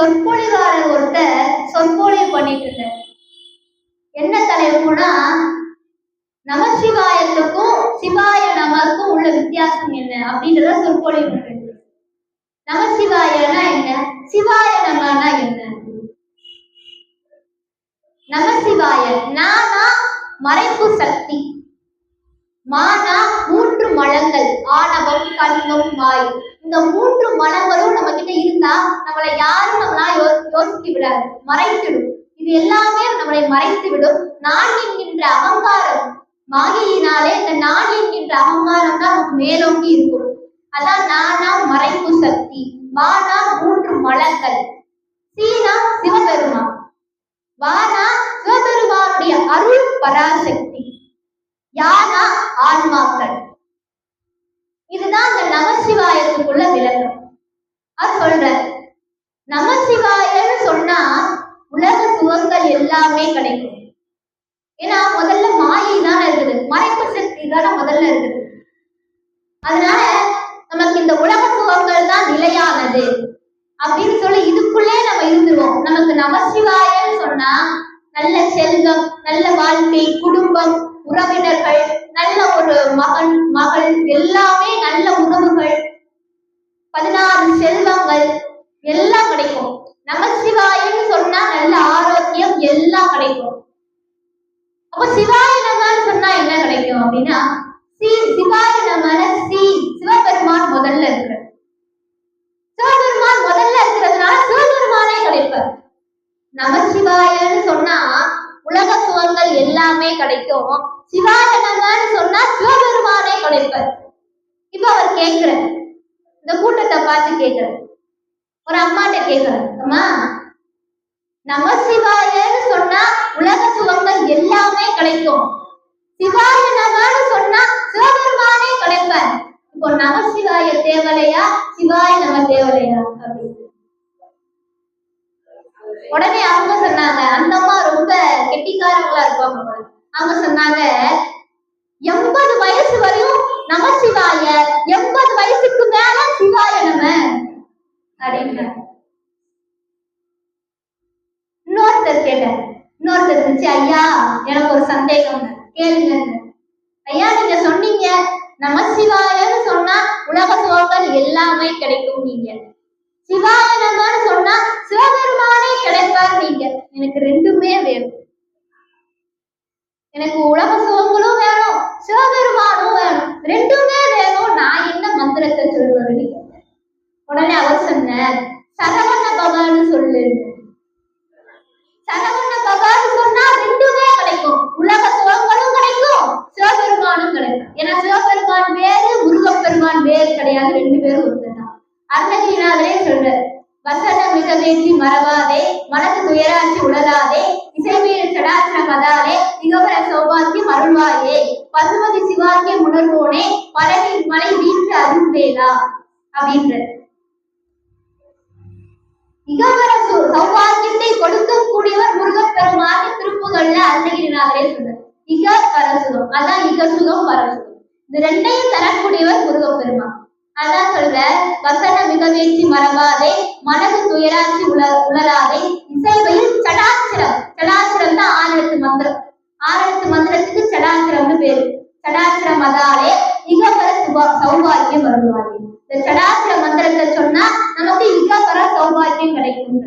சொற்பொழிவாளர் ஒருத்தர் சொற்பொழிவு பண்ணிட்டு இருந்தார். என்ன தலைப்புனா நமசிவாயத்துக்கும் சிவாய நமக்கும் உள்ள வித்தியாசம் என்ன அப்படின்றத சொற்பொழிவு பண்றது நமசிவாயனா என்ன? சிவாய நமனா என்ன? நமசிவாய நானா மறைப்பு சக்தி மானா மூன்று மலங்கள் ஆணவம் கண்ணும் வாய் இந்த மூன்று மனங்களும் நம்ம கிட்ட இருந்தா நம்மளை யாரும் நம்மளா யோ யோசித்து விடாது மறைத்துடும் இது எல்லாமே நம்மளை மறைத்து விடும் நான் என்கின்ற அகங்காரம் மாயையினாலே இந்த நான் என்கின்ற அகங்காரம் தான் நமக்கு மேலோங்கி இருக்கும். அதான் நானா மறைப்பு சக்தி மானா மூன்று மலங்கள். சீனா சிவபெருமா வானா சிவபெருமானுடைய அருள் பராசக்தி. யானா ஆன்மாக்கள். அது சொல்ற நமசிவாயன்னு சொன்னா உலக சுகங்கள் எல்லாமே கிடைக்கும். ஏன்னா முதல்ல மாயை தானே இருக்குது. மறைப்பு சக்தி தானே முதல்ல இருக்குது. அதனால நமக்கு இந்த உலக சுகங்கள் தான் நிலையானது. அப்படின்னு சொல்லி இதுக்குள்ளே நம்ம இருந்துருவோம். நமக்கு நமசிவாயன்னு சொன்னா நல்ல செல்வம் நல்ல வாழ்க்கை குடும்பம் உறவினர்கள் நல்ல ஒரு மகன் மகள் எல்லாமே நல்ல உறவுகள் பதினாறு செல்வங்கள் எல்லாம் கிடைக்கும் நமசிவாயன்னு சொன்னா நல்ல ஆரோக்கியம் எல்லாம் கிடைக்கும் அப்ப சிவாய நமன்னு சொன்னா என்ன கிடைக்கும் அப்படின்னா சி சிவாய சி சிவபெருமான் முதல்ல இருக்கிற சிவபெருமான் முதல்ல இருக்கிறதுனால சிவபெருமானே கிடைப்பார். நமசிவாயன்னு சொன்னா உலக சுகங்கள் எல்லாமே கிடைக்கும். சிவாய நமன்னு சொன்னா சிவபெருமானே கிடைப்பார். இப்ப அவர் கேட்கிற இந்த கூட்டத்தை பார்த்து கேட்கிற ஒரு அம்மாட்ட கேட்கிற அம்மா நமசிவாயன்னு சொன்னா உலக சுகங்கள் எல்லாமே கிடைக்கும். சிவாய நமன்னு சொன்னா சிவபெருமானே கிடைப்பார் இப்போ நமசிவாய தேவலையா? சிவாய நம தேவலையா? அப்படின்னு. உடனே அவங்க சொன்னாங்க அந்த அம்மா ரொம்ப கெட்டிக்காரங்களா இருப்பாங்க அவங்க சொன்னாங்க எண்பது வயசு வரையும் நமசிவாய எண்பது வயசுக்கு மேல சிவாய நம. அப்படின்ற இன்னொருத்தர் கேட்டார் இன்னொருத்தர் இருந்துச்சு ஐயா எனக்கு ஒரு சந்தேகம் கேளுங்க ஐயா நீங்க சொன்னீங்க. நமசிவாயன்னு சொன்னா உலக சுகங்கள் எல்லாமே கிடைக்கும் நீங்க. சிவாய நமன்னு சொன்னா சிவபெருமானே கிடைப்பார் நீங்க. எனக்கு ரெண்டுமே வேணும். எனக்கு உலக சோ வேணும் சிவபெருமானும் வேணும் ரெண்டுமே வேணும் நான் என்ன மந்திரத்தை சொல்றதுன்னு கேட்டேன். உடனே அவர் சொன்னார் சரவண பவான்னு சொல்லு சரவண பவான்னு சொன்னா ரெண்டுமே கிடைக்கும் உலக சுகங்களும் கிடைக்கும் சிவபெருமானும் ஏன்னா சிவபெருமான் வேறு முருகப்பெருமான் வேறு கிடையாது. ரெண்டு பேரும் ஒருத்தர் தான் அருணகிரிநாதரே சொல்றார் வசன மிகவேற்றி மறவாதே மனது துயராட்சி உழலாதே இசைமீறு சடாச்சர கதாலே திகபர சௌபாக்கியம் அருள்வாயே பசுமதி சிவாக்கியம் உணர்வோனே பரவில் மலை வீட்டு அருள்வேலா அப்படின்ற திகபர சௌபாக்கியத்தை கொடுக்கக்கூடியவர் முருகப்பெருமான திருப்புகள்ல அருணகிரிநாதரே சொன்னார் இக பரசுகம் அதான் இக சுகம் பரசுகம். இது ரெண்டையும் தரக்கூடியவர் முருகப்பெருமான். அதான் சொல்ற வசன மிகவேற்றி மறவாதே மனது துயராட்சி உல உலராதே இசைவையில் சடாச்சிரம். சடாச்சிரம் தான் ஆயிரத்து மந்திரம். ஆயிரத்து மந்திரத்துக்கு சடாச்சிரம்னு பேரு. சடாச்சிரம் அதாலே இகபர சுபா சௌபாக்கியம் இந்த சடாச்சிர மந்திரத்தை சொன்னா நமக்கு இகபர சௌபாகியம் கிடைக்கும்